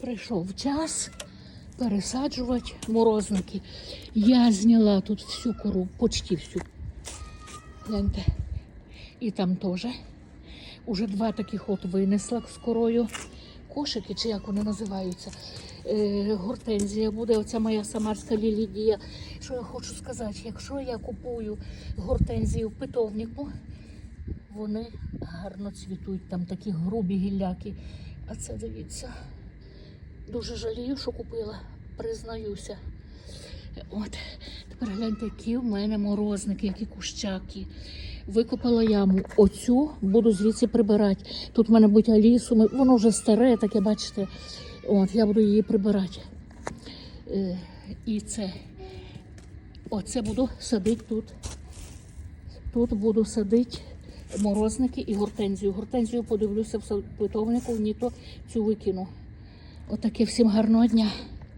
Прийшов час пересаджувати морозники. Я зняла тут всю кору, почти всю. Гляньте. І там теж. Уже два таких от винесла з корою. Кошики, чи як вони називаються. Е, гортензія буде, оця моя самарська лілідія. Що я хочу сказати, якщо я купую гортензію в питовнику, вони гарно цвітуть, там такі грубі гілляки. А це дивіться. Дуже жалію, що купила, признаюся. От, тепер гляньте, які в мене морозники, які кущаки. Викопала яму. Оцю буду звідси прибирати. Тут в мене буде алісу, воно вже старе, таке, бачите. От, я буду її прибирати. Е, і це. Оце буду садити тут. Тут буду садити морозники і гортензію. Гортензію подивлюся в питовнику, ні то цю викину. Отаке всім гарного дня.